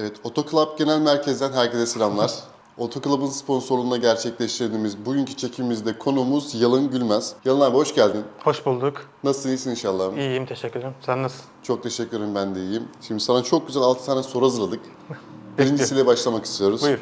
Evet, Otoclub Genel Merkez'den herkese selamlar. Otoclub'un sponsorluğunda gerçekleştirdiğimiz bugünkü çekimimizde konuğumuz Yalın Gülmez. Yalın abi hoş geldin. Hoş bulduk. Nasılsın, iyisin inşallah? İyiyim, teşekkür ederim. Sen nasılsın? Çok teşekkür ederim, ben de iyiyim. Şimdi sana çok güzel 6 tane soru hazırladık. Birincisiyle başlamak istiyoruz. Buyur.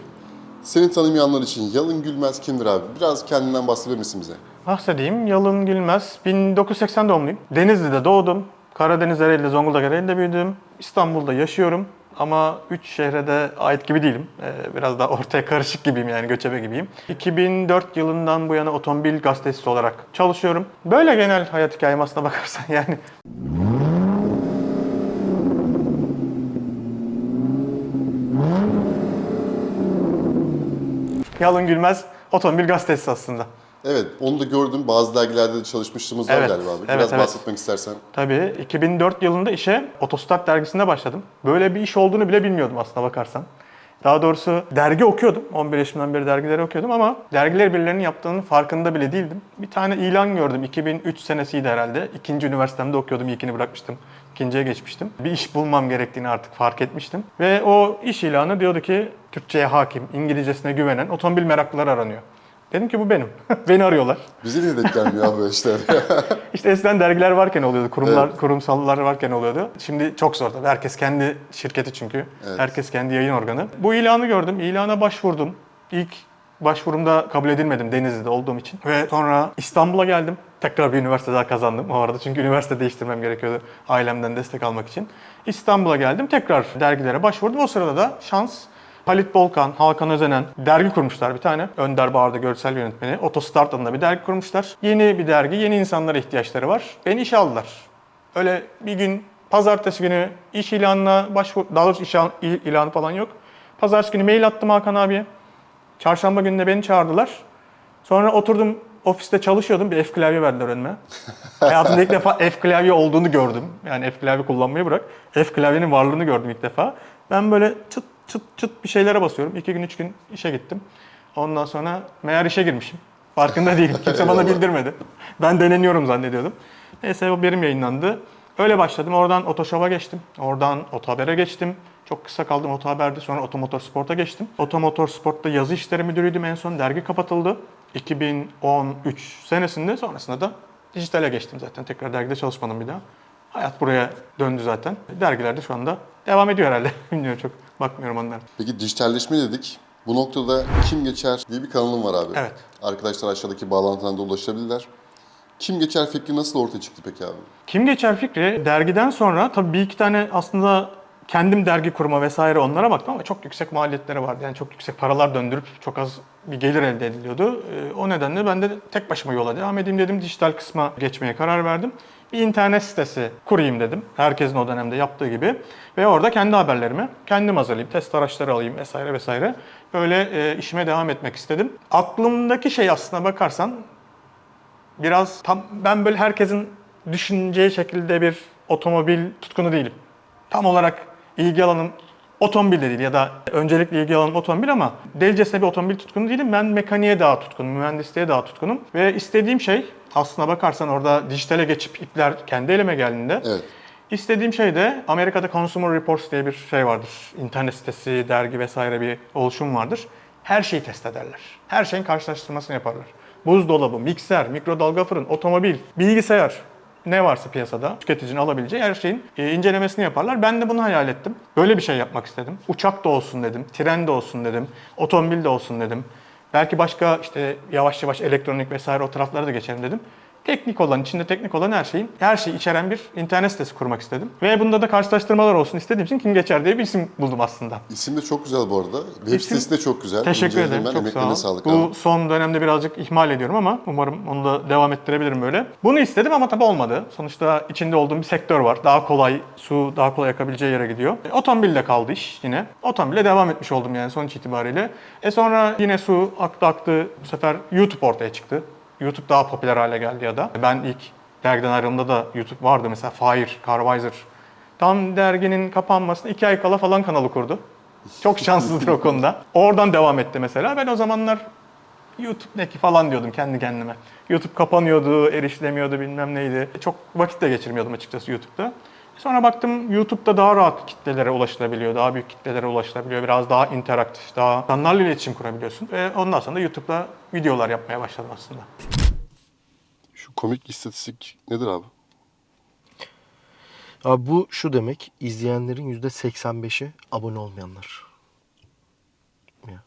Seni tanımayanlar için Yalın Gülmez kimdir abi? Biraz kendinden bahsedebilir misin bize? Bahsedeyim. Yalın Gülmez. 1980 doğumluyum. Denizli'de doğdum. Karadeniz Ereğli'de, Zonguldak Ereğli'de büyüdüm. İstanbul'da yaşıyorum. Ama 3 şehre de ait gibi değilim. Ee, Biraz daha ortaya karışık gibiyim yani göçebe gibiyim. 2004 yılından bu yana otomobil gazetecisi olarak çalışıyorum. Böyle genel hayat hikayem aslına bakarsan yani. Yalın Gülmez otomobil gazetecisi aslında. Evet, onu da gördüm. Bazı dergilerde de çalışmışlığımız var Evet, galiba abi. evet, Biraz evet. bahsetmek istersen. Tabii 2004 yılında işe Otostart dergisinde başladım. Böyle bir iş olduğunu bile bilmiyordum aslına bakarsan. Daha doğrusu dergi okuyordum. 11 yaşımdan beri dergileri okuyordum ama dergiler birilerinin yaptığının farkında bile değildim. Bir tane ilan gördüm. 2003 senesiydi herhalde. İkinci üniversitemde okuyordum. İlkini bırakmıştım. İkinciye geçmiştim. Bir iş bulmam gerektiğini artık fark etmiştim. Ve o iş ilanı diyordu ki Türkçe'ye hakim, İngilizcesine güvenen otomobil meraklıları aranıyor. Dedim ki bu benim. Beni arıyorlar. Bize niye denk gelmiyor abi işte? İşte eskiden dergiler varken oluyordu, kurumlar, kurumsallar varken oluyordu. Şimdi çok zor tabii. Herkes kendi şirketi çünkü. Evet. Herkes kendi yayın organı. Bu ilanı gördüm, ilana başvurdum. İlk başvurumda kabul edilmedim Denizli'de olduğum için. Ve sonra İstanbul'a geldim. Tekrar bir üniversite daha kazandım o arada. Çünkü üniversite değiştirmem gerekiyordu ailemden destek almak için. İstanbul'a geldim. Tekrar dergilere başvurdum. O sırada da şans Halit Bolkan, Hakan Özenen dergi kurmuşlar bir tane. Önder Bağır'da görsel yönetmeni. Otostart adında bir dergi kurmuşlar. Yeni bir dergi, yeni insanlara ihtiyaçları var. Beni işe aldılar. Öyle bir gün, pazartesi günü iş ilanına başvur... Daha doğrusu iş ilan- ilanı falan yok. Pazartesi günü mail attım Hakan abiye. Çarşamba günü de beni çağırdılar. Sonra oturdum ofiste çalışıyordum. Bir F klavye verdiler önüme. Hayatımda ilk defa F klavye olduğunu gördüm. Yani F klavye kullanmayı bırak. F klavyenin varlığını gördüm ilk defa. Ben böyle çıt çıt çıt bir şeylere basıyorum. İki gün, üç gün işe gittim. Ondan sonra meğer işe girmişim. Farkında değilim. Kimse bana bildirmedi. Ben deneniyorum zannediyordum. Neyse o birim yayınlandı. Öyle başladım. Oradan Otoşov'a geçtim. Oradan Otohaber'e geçtim. Çok kısa kaldım Otohaber'de. Sonra Otomotor Sport'a geçtim. Otomotor Sport'ta yazı işleri müdürüydüm en son. Dergi kapatıldı. 2013 senesinde sonrasında da dijitale geçtim zaten. Tekrar dergide çalışmadım bir daha. Hayat buraya döndü zaten. Dergilerde şu anda devam ediyor herhalde. Bilmiyorum çok bakmıyorum onlara. Peki dijitalleşme dedik. Bu noktada Kim Geçer diye bir kanalım var abi. Evet. Arkadaşlar aşağıdaki bağlantıdan da ulaşabilirler. Kim Geçer fikri nasıl ortaya çıktı peki abi? Kim Geçer fikri dergiden sonra tabii bir iki tane aslında kendim dergi kurma vesaire onlara baktım ama çok yüksek maliyetleri vardı. Yani çok yüksek paralar döndürüp çok az bir gelir elde ediliyordu. Ee, O nedenle ben de tek başıma yola devam edeyim dedim. Dijital kısma geçmeye karar verdim. Bir internet sitesi kurayım dedim. Herkesin o dönemde yaptığı gibi. Ve orada kendi haberlerimi kendim hazırlayayım. Test araçları alayım vesaire vesaire. Böyle e, işime devam etmek istedim. Aklımdaki şey aslına bakarsan biraz tam ben böyle herkesin düşüneceği şekilde bir otomobil tutkunu değilim. Tam olarak ilgi alanım otomobil de değil ya da öncelikle ilgi alanım otomobil ama delicesine bir otomobil tutkunu değilim. Ben mekaniğe daha tutkunum, mühendisliğe daha tutkunum. Ve istediğim şey aslına bakarsan orada dijitale geçip ipler kendi elime geldiğinde Evet. İstediğim şey de Amerika'da Consumer Reports diye bir şey vardır. İnternet sitesi, dergi vesaire bir oluşum vardır. Her şeyi test ederler. Her şeyin karşılaştırmasını yaparlar. Buzdolabı, mikser, mikrodalga fırın, otomobil, bilgisayar ne varsa piyasada tüketicinin alabileceği her şeyin e, incelemesini yaparlar. Ben de bunu hayal ettim. Böyle bir şey yapmak istedim. Uçak da olsun dedim, tren de olsun dedim, otomobil de olsun dedim. Belki başka işte yavaş yavaş elektronik vesaire o taraflara da geçelim dedim. Teknik olan, içinde teknik olan her şeyin, her şeyi içeren bir internet sitesi kurmak istedim. Ve bunda da karşılaştırmalar olsun istediğim için Kim Geçer diye bir isim buldum aslında. İsim de çok güzel bu arada. Web İsim- sitesi de çok güzel. Teşekkür İnceledim ederim. Çok sağ Emeklerine ol. sağlık Bu abi. son dönemde birazcık ihmal ediyorum ama umarım onu da devam ettirebilirim böyle. Bunu istedim ama tabii olmadı. Sonuçta içinde olduğum bir sektör var. Daha kolay, su daha kolay akabileceği yere gidiyor. E, otomobilde kaldı iş yine. Otomobile devam etmiş oldum yani sonuç itibariyle. E sonra yine su aktı aktı. Bu sefer YouTube ortaya çıktı. YouTube daha popüler hale geldi ya da. Ben ilk dergiden ayrıldığımda da YouTube vardı mesela Fire, Carvisor. Tam derginin kapanmasına iki ay kala falan kanalı kurdu. Çok şanslıdır o konuda. Oradan devam etti mesela. Ben o zamanlar YouTube ne ki falan diyordum kendi kendime. YouTube kapanıyordu, erişilemiyordu bilmem neydi. Çok vakit de geçirmiyordum açıkçası YouTube'da. Sonra baktım YouTube'da daha rahat kitlelere ulaşılabiliyor, daha büyük kitlelere ulaşılabiliyor. Biraz daha interaktif, daha insanlarla iletişim kurabiliyorsun. Ve ondan sonra da YouTube'da videolar yapmaya başladım aslında. Şu komik istatistik nedir abi? Abi bu şu demek, izleyenlerin %85'i abone olmayanlar. Ya,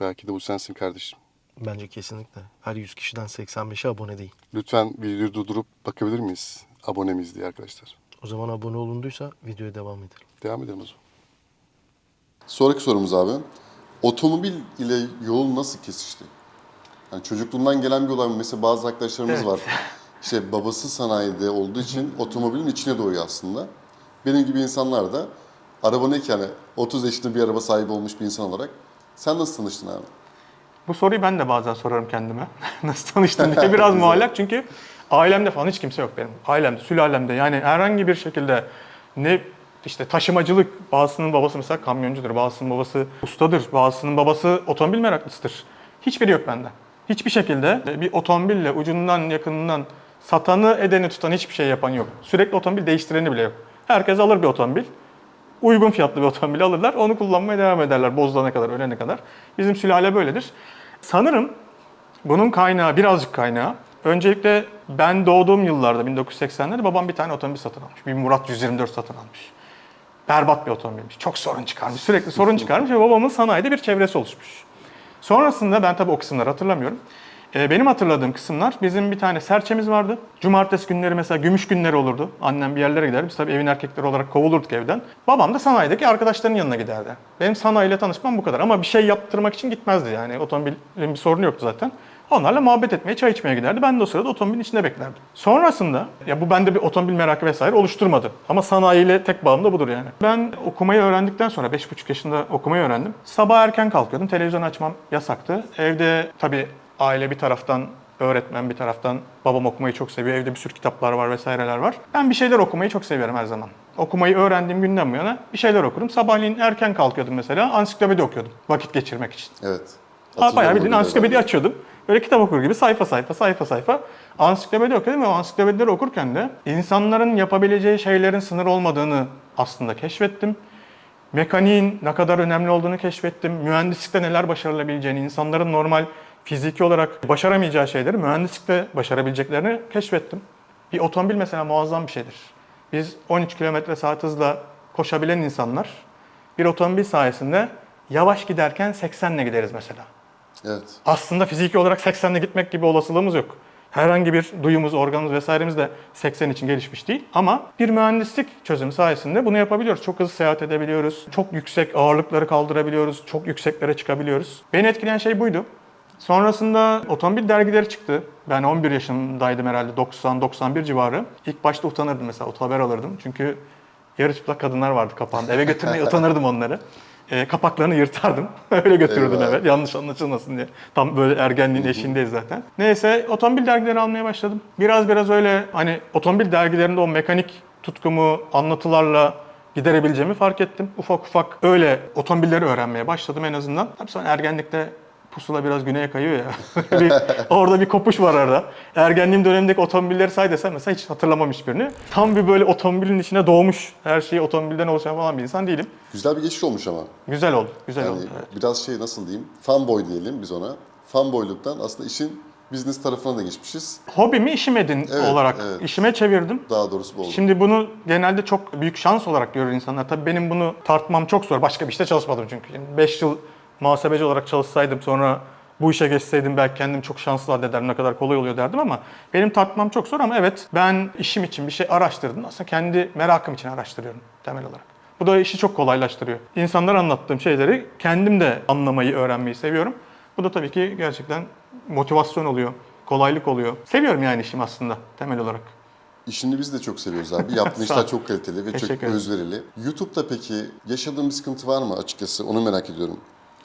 Belki de bu sensin kardeşim. bence kesinlikle. Her 100 kişiden 85'i abone değil. Lütfen videoyu durdurup bakabilir miyiz? Abone miyiz diye arkadaşlar. O zaman abone olunduysa videoya devam edelim. Devam edelim o zaman. Sonraki sorumuz abi. Otomobil ile yol nasıl kesişti? Yani çocukluğundan gelen bir olay mı? Mesela bazı arkadaşlarımız Evet. var. İşte babası sanayide olduğu için otomobilin içine doğuyor aslında. Benim gibi insanlar da arabanın ilk yani 30 yaşında bir araba sahibi olmuş bir insan olarak. Sen nasıl tanıştın abi? Bu soruyu ben de bazen sorarım kendime. Nasıl tanıştın diye. Biraz muallak çünkü ailemde falan hiç kimse yok benim. Ailemde, sülalemde yani herhangi bir şekilde ne işte taşımacılık, bazısının babası mesela kamyoncudur, bazısının babası ustadır, bazısının babası otomobil meraklısıdır. Hiçbiri yok bende. Hiçbir şekilde bir otomobille ucundan yakınından satanı edeni tutan hiçbir şey yapan yok. Sürekli otomobil değiştireni bile yok. Herkes alır bir otomobil uygun fiyatlı bir otomobil alırlar. Onu kullanmaya devam ederler bozulana kadar, ölene kadar. Bizim sülale böyledir. Sanırım bunun kaynağı, birazcık kaynağı. Öncelikle ben doğduğum yıllarda 1980'lerde babam bir tane otomobil satın almış. Bir Murat 124 satın almış. Berbat bir otomobilmiş. Çok sorun çıkarmış. Sürekli sorun çıkarmış ve babamın sanayide bir çevresi oluşmuş. Sonrasında ben tabii o kısımları hatırlamıyorum. Ee, benim hatırladığım kısımlar bizim bir tane serçemiz vardı. Cumartesi günleri mesela gümüş günleri olurdu. Annem bir yerlere giderdi. Biz tabii evin erkekleri olarak kovulurduk evden. Babam da sanayideki arkadaşlarının yanına giderdi. Benim sanayiyle tanışmam bu kadar. Ama bir şey yaptırmak için gitmezdi yani. Otomobilin bir sorunu yoktu zaten. Onlarla muhabbet etmeye, çay içmeye giderdi. Ben de o sırada otomobilin içinde beklerdim. Sonrasında, ya bu bende bir otomobil merakı vesaire oluşturmadı. Ama sanayiyle tek bağım da budur yani. Ben okumayı öğrendikten sonra, 5,5 yaşında okumayı öğrendim. Sabah erken kalkıyordum, televizyon açmam yasaktı. Evde tabii aile bir taraftan, öğretmen bir taraftan, babam okumayı çok seviyor. Evde bir sürü kitaplar var vesaireler var. Ben bir şeyler okumayı çok seviyorum her zaman. Okumayı öğrendiğim günden bu yana bir şeyler okurum. Sabahleyin erken kalkıyordum mesela, ansiklopedi okuyordum vakit geçirmek için. Evet. Ha, bayağı bildiğin ansiklopedi açıyordum. Böyle kitap okur gibi sayfa sayfa sayfa sayfa ansiklopedi okuyordum ve o ansiklopedileri okurken de insanların yapabileceği şeylerin sınır olmadığını aslında keşfettim. Mekaniğin ne kadar önemli olduğunu keşfettim. Mühendislikte neler başarılabileceğini, insanların normal fiziki olarak başaramayacağı şeyleri mühendislikte başarabileceklerini keşfettim. Bir otomobil mesela muazzam bir şeydir. Biz 13 km saat hızla koşabilen insanlar bir otomobil sayesinde yavaş giderken 80 ile gideriz mesela Evet. aslında fiziki olarak 80'le gitmek gibi olasılığımız yok. Herhangi bir duyumuz, organımız vesairemiz de 80 için gelişmiş değil. Ama bir mühendislik çözümü sayesinde bunu yapabiliyoruz. Çok hızlı seyahat edebiliyoruz. Çok yüksek ağırlıkları kaldırabiliyoruz. Çok yükseklere çıkabiliyoruz. Beni etkileyen şey buydu. Sonrasında otomobil dergileri çıktı. Ben 11 yaşındaydım herhalde 90-91 civarı. İlk başta utanırdım mesela otohaber alırdım. Çünkü yarı çıplak kadınlar vardı kapağında. Eve götürmeye utanırdım onları. E, kapaklarını yırtardım. Öyle götürürdüm Eyvah. eve. Yanlış anlaşılmasın diye. Tam böyle ergenliğin eşiğindeyiz zaten. Neyse otomobil dergileri almaya başladım. Biraz biraz öyle hani otomobil dergilerinde o mekanik tutkumu anlatılarla giderebileceğimi fark ettim. Ufak ufak öyle otomobilleri öğrenmeye başladım en azından. Tabii sonra ergenlikte pusula biraz güneye kayıyor ya. bir, orada bir kopuş var arada. Ergenliğim dönemindeki otomobilleri say desem mesela hiç hatırlamam hiçbirini. Tam bir böyle otomobilin içine doğmuş, her şeyi otomobilden oluşan falan bir insan değilim. Güzel bir geçiş olmuş ama. Güzel oldu, güzel Yani oldu. evet. biraz şey nasıl diyeyim? Fanboy diyelim biz ona. Fanboyluktan aslında işin business tarafına da geçmişiz. Hobimi işim edin Evet, olarak evet. işime çevirdim. Daha doğrusu bu oldu. Şimdi bunu genelde çok büyük şans olarak görür insanlar. Tabii benim bunu tartmam çok zor. Başka bir işte çalışmadım çünkü. 5 yıl muhasebeci olarak çalışsaydım sonra bu işe geçseydim belki kendim çok şanslı addederdim ne kadar kolay oluyor derdim ama benim tartmam çok zor ama evet ben işim için bir şey araştırdım. Aslında kendi merakım için araştırıyorum temel olarak. Bu da işi çok kolaylaştırıyor. İnsanlara anlattığım şeyleri kendim de anlamayı, öğrenmeyi seviyorum. Bu da tabii ki gerçekten motivasyon oluyor, kolaylık oluyor. Seviyorum yani işimi aslında temel olarak. İşini biz de çok seviyoruz abi. Yaptığın işler çok kaliteli ve çok ederim. özverili. YouTube'da peki yaşadığın bir sıkıntı var mı açıkçası? Onu merak ediyorum.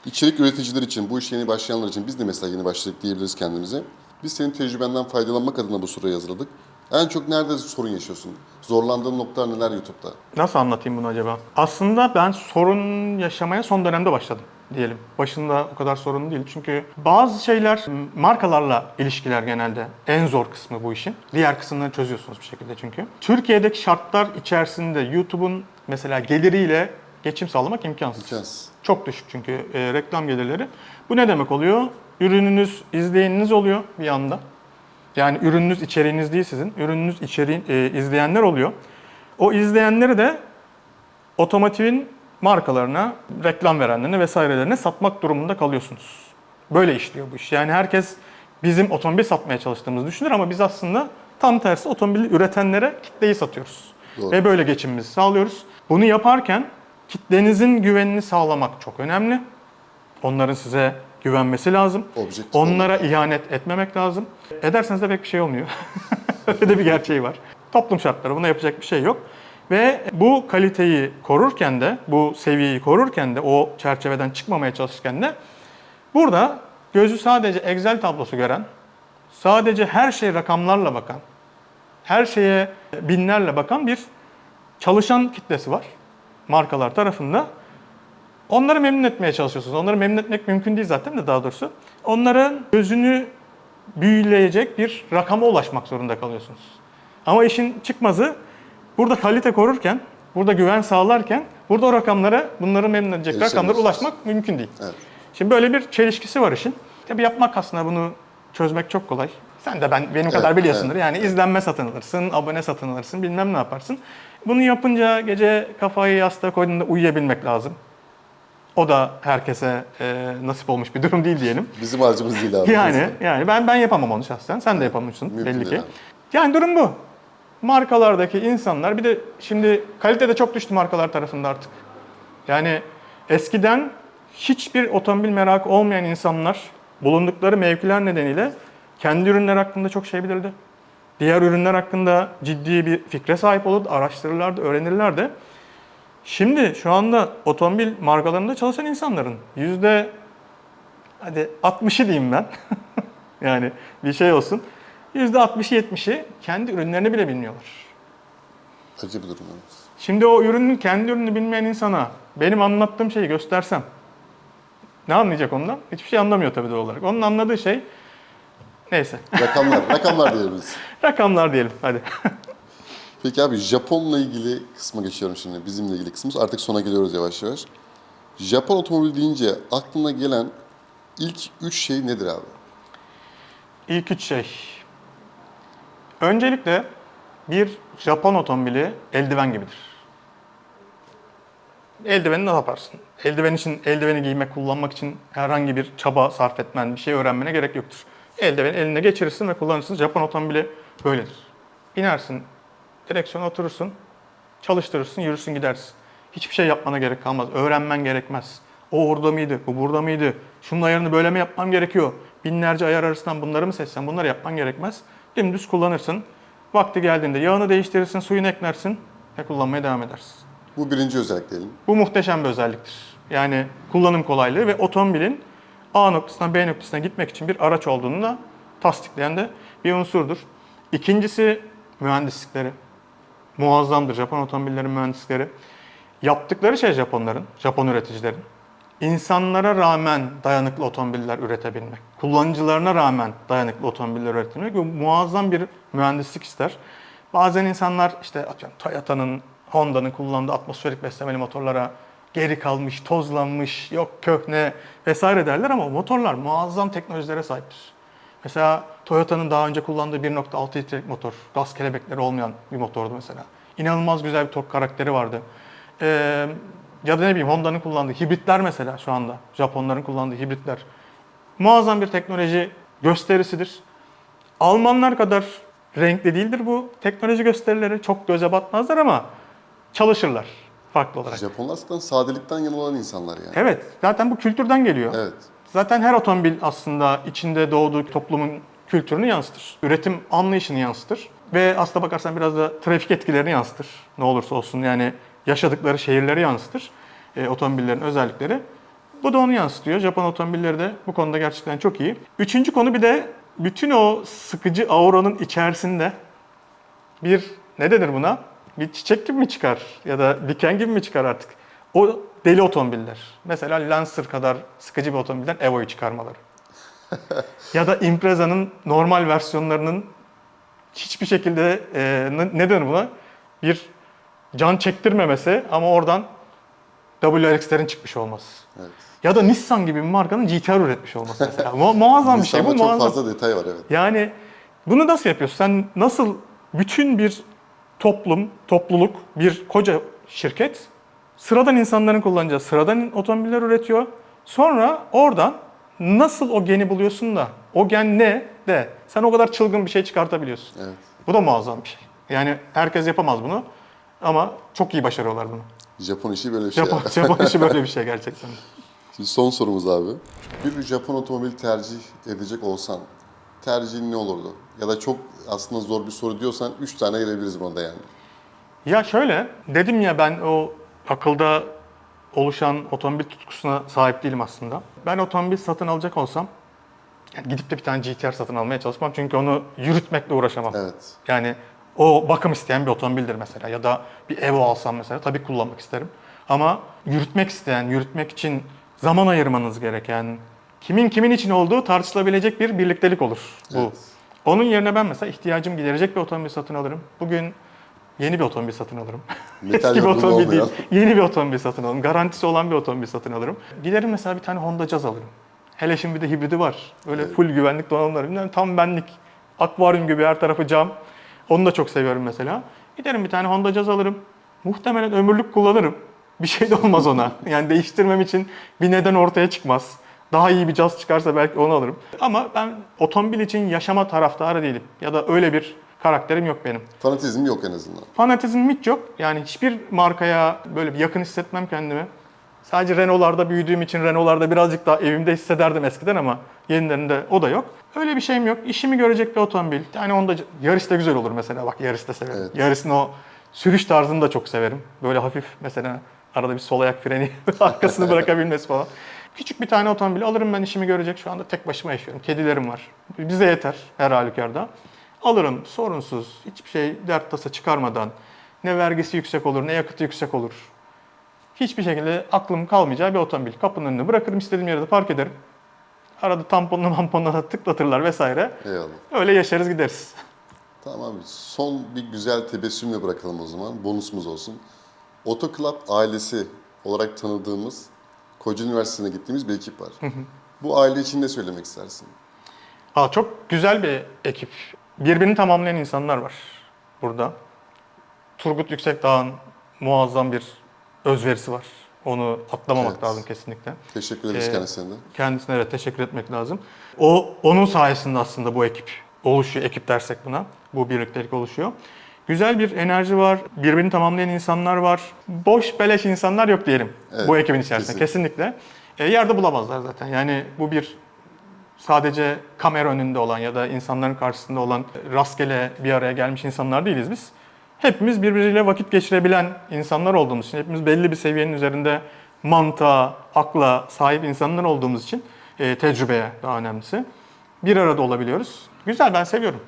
İçerik üreticiler için, bu işe yeni başlayanlar için biz de mesela yeni başladık diyebiliriz kendimize. Biz senin tecrübenden faydalanmak adına bu soruyu hazırladık. En çok nerede sorun yaşıyorsun? Zorlandığın noktalar neler YouTube'da? Nasıl anlatayım bunu acaba? Aslında ben sorun yaşamaya son dönemde başladım diyelim. Başında o kadar sorun değil. Çünkü bazı şeyler markalarla ilişkiler genelde en zor kısmı bu işin. Diğer kısımları çözüyorsunuz bir şekilde çünkü. Türkiye'deki şartlar içerisinde YouTube'un mesela geliriyle geçim sağlamak imkansız. İmkansız. Çok düşük çünkü e, reklam gelirleri. Bu ne demek oluyor? Ürününüz, izleyeniniz oluyor bir anda. Yani ürününüz içeriğiniz değil sizin. Ürününüz içeriğin e, izleyenler oluyor. O izleyenleri de otomotivin markalarına, reklam verenlerine vesairelerine satmak durumunda kalıyorsunuz. Böyle işliyor bu iş. Yani herkes bizim otomobil satmaya çalıştığımızı düşünür ama biz aslında tam tersi otomobili üretenlere kitleyi satıyoruz. Doğru. Ve böyle geçimimizi sağlıyoruz. Bunu yaparken kitlenizin güvenini sağlamak çok önemli. Onların size güvenmesi lazım. Objektif Onlara ihanet etmemek lazım. Ederseniz de pek bir şey olmuyor. Öyle de bir gerçeği var. Toplum şartları buna yapacak bir şey yok. Ve bu kaliteyi korurken de, bu seviyeyi korurken de, o çerçeveden çıkmamaya çalışırken de burada gözü sadece Excel tablosu gören, sadece her şey rakamlarla bakan, her şeye binlerle bakan bir çalışan kitlesi var markalar tarafında. Onları memnun etmeye çalışıyorsunuz. Onları memnun etmek mümkün değil zaten de daha doğrusu. Onların gözünü büyüleyecek bir rakama ulaşmak zorunda kalıyorsunuz. Ama işin çıkmazı burada kalite korurken, burada güven sağlarken, burada o rakamlara, bunları memnun edecek rakamlara ulaşmak mümkün değil. Evet. Şimdi böyle bir çelişkisi var işin. Tabii yapmak aslında bunu çözmek çok kolay. Sen de ben benim kadar Evet, biliyorsundur. Yani izlenme satın alırsın, abone satın alırsın, bilmem ne yaparsın. Bunu yapınca gece kafayı yastığa koyduğunda uyuyabilmek lazım. O da herkese e, nasip olmuş bir durum değil diyelim. Bizim harcımız değil abi. Yani yani ben ben yapamam onu şahsen. Sen de yapamıyorsun Mümkün belli ki. abi. Yani durum bu. Markalardaki insanlar bir de şimdi kalite de çok düştü markalar tarafında artık. Yani eskiden hiçbir otomobil merakı olmayan insanlar bulundukları mevkiler nedeniyle kendi ürünler hakkında çok şey bilirdi. Diğer ürünler hakkında ciddi bir fikre sahip olurdu, araştırırlardı, öğrenirlerdi. Şimdi şu anda otomobil markalarında çalışan insanların yüzde hadi 60'ı diyeyim ben. yani bir şey olsun. Yüzde 60'ı 70'i kendi ürünlerini bile bilmiyorlar. Acı bir durum. Şimdi o ürünün kendi ürününü bilmeyen insana benim anlattığım şeyi göstersem ne anlayacak ondan? Hiçbir şey anlamıyor tabii doğal olarak. Onun anladığı şey neyse. Rakamlar, rakamlar diyelim biz. Rakamlar diyelim hadi. Peki abi Japon'la ilgili kısma geçiyorum şimdi. Bizimle ilgili kısmımız. Artık sona geliyoruz yavaş yavaş. Japon otomobil deyince aklına gelen ilk üç şey nedir abi? İlk üç şey. Öncelikle bir Japon otomobili eldiven gibidir. Eldiveni ne yaparsın? Eldiven için, eldiveni giymek, kullanmak için herhangi bir çaba sarf etmen, bir şey öğrenmene gerek yoktur. Eldiveni eline geçirirsin ve kullanırsın. Japon otomobili böyledir. Binersin, direksiyona oturursun, çalıştırırsın, yürürsün gidersin. Hiçbir şey yapmana gerek kalmaz. Öğrenmen gerekmez. O orada mıydı, bu burada mıydı? Şunun ayarını böyle mi yapmam gerekiyor? Binlerce ayar arasından bunları mı seçsem? Bunları yapman gerekmez. Dümdüz kullanırsın. Vakti geldiğinde yağını değiştirirsin, suyunu eklersin ve kullanmaya devam edersin. Bu birinci özellik diyelim. Bu muhteşem bir özelliktir. Yani kullanım kolaylığı ve otomobilin A noktasından B noktasına gitmek için bir araç olduğunu da tasdikleyen de bir unsurdur. İkincisi mühendislikleri. Muazzamdır Japon otomobillerin mühendislikleri. Yaptıkları şey Japonların, Japon üreticilerin. İnsanlara rağmen dayanıklı otomobiller üretebilmek. Kullanıcılarına rağmen dayanıklı otomobiller üretebilmek. Bu muazzam bir mühendislik ister. Bazen insanlar işte atıyorum Toyota'nın, Honda'nın kullandığı atmosferik beslemeli motorlara geri kalmış, tozlanmış, yok köhne vesaire derler ama motorlar muazzam teknolojilere sahiptir. Mesela Toyota'nın daha önce kullandığı 1.6 litrelik motor, gaz kelebekleri olmayan bir motordu mesela. İnanılmaz güzel bir tork karakteri vardı. Ee, ya da ne bileyim Honda'nın kullandığı hibritler mesela şu anda. Japonların kullandığı hibritler. Muazzam bir teknoloji gösterisidir. Almanlar kadar renkli değildir bu teknoloji gösterileri. Çok göze batmazlar ama çalışırlar farklı olarak. Japonlar zaten sadelikten yana olan insanlar yani. Evet, zaten bu kültürden geliyor. Evet. Zaten her otomobil aslında içinde doğduğu toplumun kültürünü yansıtır. Üretim anlayışını yansıtır. Ve aslına bakarsan biraz da trafik etkilerini yansıtır. Ne olursa olsun yani yaşadıkları şehirleri yansıtır. E, otomobillerin özellikleri. Bu da onu yansıtıyor. Japon otomobilleri de bu konuda gerçekten çok iyi. Üçüncü konu bir de bütün o sıkıcı auranın içerisinde bir ne denir buna? Bir çiçek gibi mi çıkar ya da diken gibi mi çıkar artık? O deli otomobiller. Mesela Lancer kadar sıkıcı bir otomobilden Evo'yu çıkarmaları. ya da Impreza'nın normal versiyonlarının hiçbir şekilde e, ne, denir buna? Bir can çektirmemesi ama oradan WRX'lerin çıkmış olması. Evet. Ya da Nissan gibi bir markanın GTR üretmiş olması mesela. Mu- muazzam bir şey bu. Çok muazzam. fazla detay var evet. Yani bunu nasıl yapıyorsun? Sen nasıl bütün bir toplum, topluluk, bir koca şirket sıradan insanların kullanacağı sıradan otomobiller üretiyor. Sonra oradan nasıl o geni buluyorsun da o gen ne de sen o kadar çılgın bir şey çıkartabiliyorsun. Evet. Bu da muazzam bir şey. Yani herkes yapamaz bunu ama çok iyi başarıyorlar bunu. Japon işi böyle bir şey. Japon. Japon işi böyle bir şey gerçekten. Şimdi son sorumuz abi. Bir Japon otomobil tercih edecek olsan tercihin ne olurdu? Ya da çok aslında zor bir soru diyorsan 3 tane gelebiliriz buna da yani. Ya şöyle, dedim ya ben o akılda oluşan otomobil tutkusuna sahip değilim aslında. Ben otomobil satın alacak olsam yani gidip de bir tane GTR satın almaya çalışmam çünkü onu yürütmekle uğraşamam. Evet. Yani o bakım isteyen bir otomobildir mesela ya da bir Evo alsam mesela tabii kullanmak isterim. Ama yürütmek isteyen, yürütmek için zaman ayırmanız gereken, kimin kimin için olduğu tartışılabilecek bir birliktelik olur bu. Evet. Onun yerine ben mesela ihtiyacım giderecek bir otomobil satın alırım. Bugün yeni bir otomobil satın alırım. Metal Eski bir otomobil değil. Yeni bir otomobil satın alırım. Garantisi olan bir otomobil satın alırım. Giderim mesela bir tane Honda Jazz alırım. Hele şimdi bir de hibridi var. Öyle Evet. full güvenlik donanımları. Bilmem, tam benlik. Akvaryum gibi her tarafı cam. Onu da çok seviyorum mesela. Giderim bir tane Honda Jazz alırım. Muhtemelen ömürlük kullanırım. Bir şey de olmaz ona. Yani değiştirmem için bir neden ortaya çıkmaz. Daha iyi bir Jazz çıkarsa belki onu alırım. Ama ben otomobil için yaşama taraftarı değilim. Ya da öyle bir karakterim yok benim. Fanatizm yok en azından. Fanatizm hiç yok. Yani hiçbir markaya böyle bir yakın hissetmem kendimi. Sadece Renault'larda büyüdüğüm için Renault'larda birazcık daha evimde hissederdim eskiden ama yenilerinde o da yok. Öyle bir şeyim yok. İşimi görecek bir otomobil. Yani onda Yaris de güzel olur mesela. Bak Yaris de severim. Evet. Yaris'in o sürüş tarzını da çok severim. Böyle hafif mesela arada bir sol ayak freni arkasını bırakabilmesi falan. Küçük bir tane otomobil alırım ben işimi görecek. Şu anda tek başıma yaşıyorum. Kedilerim var. Bize yeter her halükarda. Alırım sorunsuz. Hiçbir şey dert tasa çıkarmadan. Ne vergisi yüksek olur ne yakıtı yüksek olur. Hiçbir şekilde aklım kalmayacağı bir otomobil. Kapının önüne bırakırım istediğim yerde park ederim. Arada tamponla mamponla da tıklatırlar vesaire. Eyvallah. Öyle yaşarız gideriz. Tamam abi. Son bir güzel tebessümle bırakalım o zaman. Bonusumuz olsun. Oto Club ailesi olarak tanıdığımız Koca Üniversitesi'ne gittiğimiz bir ekip var. Bu aile için ne söylemek istersin? Ha, çok güzel bir ekip. Birbirini tamamlayan insanlar var burada. Turgut Yüksekdağ'ın muazzam bir özverisi var. Onu atlamamak Evet. lazım kesinlikle. Teşekkür ederiz Ee, kendisine de. Kendisine evet teşekkür etmek lazım. O onun sayesinde aslında bu ekip oluşuyor. Ekip dersek buna. Bu birliktelik oluşuyor. Güzel bir enerji var. Birbirini tamamlayan insanlar var. Boş beleş insanlar yok diyelim. Evet, bu ekibin içerisinde kesinlikle. E, yerde bulamazlar zaten. Yani bu bir sadece kamera önünde olan ya da insanların karşısında olan rastgele bir araya gelmiş insanlar değiliz biz. Hepimiz birbiriyle vakit geçirebilen insanlar olduğumuz için, hepimiz belli bir seviyenin üzerinde mantığa, akla sahip insanlar olduğumuz için e, tecrübeye daha önemlisi. Bir arada olabiliyoruz. Güzel, ben seviyorum.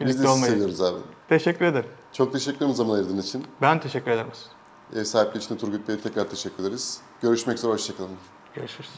Biz de Birlikte olmayı. seviyoruz abi. Teşekkür ederim. Çok teşekkür ederim zaman ayırdığın için. Ben teşekkür ederim. Ev sahipliği için de Turgut Bey'e tekrar teşekkür ederiz. Görüşmek üzere, hoşçakalın. Görüşürüz.